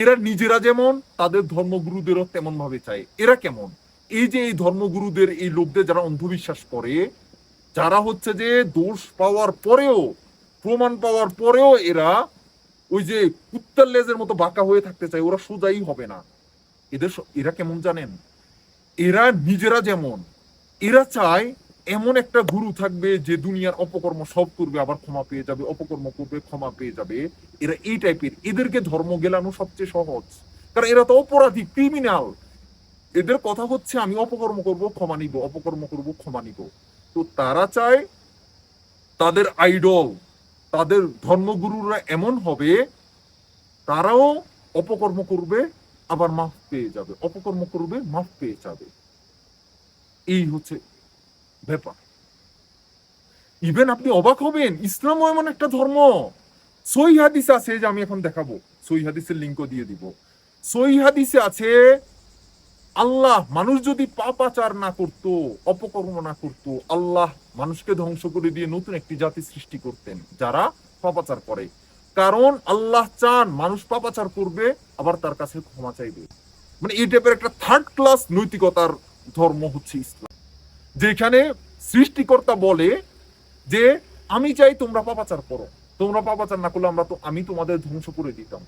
এরা নিজেরা যেমন, তাদের ধর্মগুরুদেরও তেমন ভাবে চায়। এরা কেমন? এই যে এই ধর্মগুরুদের, এই লোকদের যারা অন্ধবিশ্বাস করে, যারা হচ্ছে যে দোষ পাওয়ার পরেও, প্রমাণ পাওয়ার পরেও এরা ওই যে কুত্তার লেজের মতো বাঁকা হয়ে থাকতে চায়, ওরা সোজাই হবে না। এদের এরা কেমন জানেন? এরা নিজেরা যেমন। এরা চায় এমন একটা গুরু থাকবে যে দুনিয়ার অপকর্ম সব করবে, আবার ক্ষমা পেয়ে যাবে, অপকর্ম করবে, ক্ষমা পেয়ে যাবে। এরা এই টাইপের এদেরকে ধর্ম গেলানো সবচেয়ে সহজ। কারণ এরা তো অপরাধী ক্রিমিনাল এদের কথা হচ্ছে, আমি অপকর্ম করব, ক্ষমা নিব, অপকর্ম করব, ক্ষমা নিব। তো তারা চায় তাদের আইডল তাদের ধর্মগুরুরা এমন হবে, তারাও অপকর্ম করবে, আবার মাফ পেয়ে যাবে। অপকর্ম করবে, মাফ পেয়ে যাবে। এই হচ্ছে ব্যাপার। ইভেন আপনি অবাক হবেন, ইসলামও এমন একটা ধর্ম। সই হাদিস আছে যে আমি এখন দেখাবো। সই হাদিসের লিঙ্কও দিয়ে দিব। সই হাদিসে আছে, আল্লাহ মানুষ যদি পাপাচার না করত, অপকর্ম না করত, আল্লাহ মানুষকে ধ্বংস করে দিয়ে নতুন একটি জাতি সৃষ্টি করতেন, যারা পাপাচার করে। কারণ আল্লাহ চান মানুষ পাপাচার করবে, আবার তার কাছে ক্ষমা চাইবে। মানে এই টাইপের একটা থার্ড ক্লাস নৈতিকতার ধর্ম হচ্ছে ইসলাম। যেখানে সৃষ্টিকর্তা বলে যে, আমি চাই তোমরা পাপাচার করো। তোমরা পাপাচার না করলে আমরা তো, আমি তোমাদের ধ্বংস করে দিতাম।